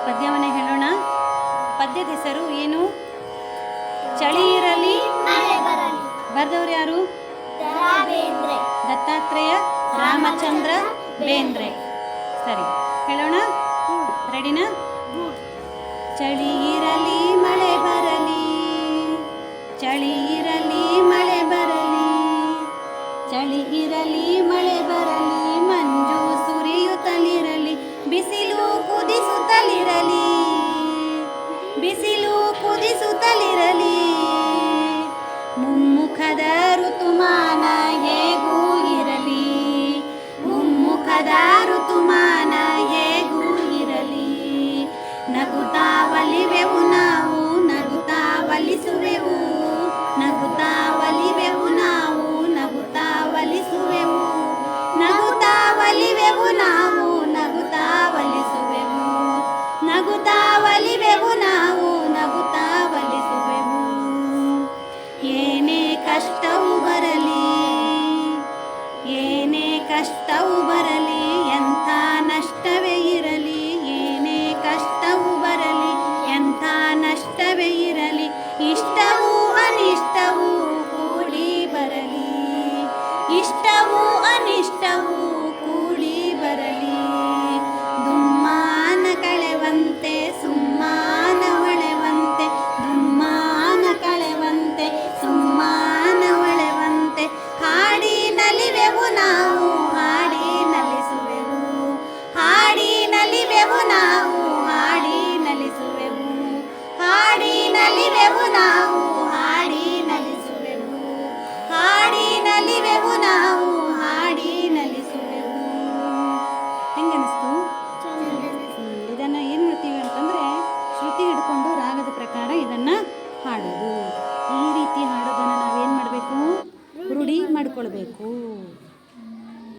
ಈ ಪದ್ಯವನ್ನು ಹೇಳೋಣ. ಪದ್ಯದ ಹೆಸರು ಏನು? ಚಳಿ ಇರಲಿ. ಬರ್ದವ್ರು ಯಾರು? ದತ್ತಾತ್ರೇಯ ರಾಮಚಂದ್ರ ಬೇಂದ್ರೆ. ಸರಿ ಹೇಳೋಣ. ರೆಡಿನಾ ಚಳಿ ಇರಲಿ. ಕುದಿಸುತ್ತಲಿರಲಿ ಬಿಸಿಲು ಕುದಿಸುತ್ತಲಿರಲಿ. ನೆನೆಸ್ಕೊಳ್ಬೇಕು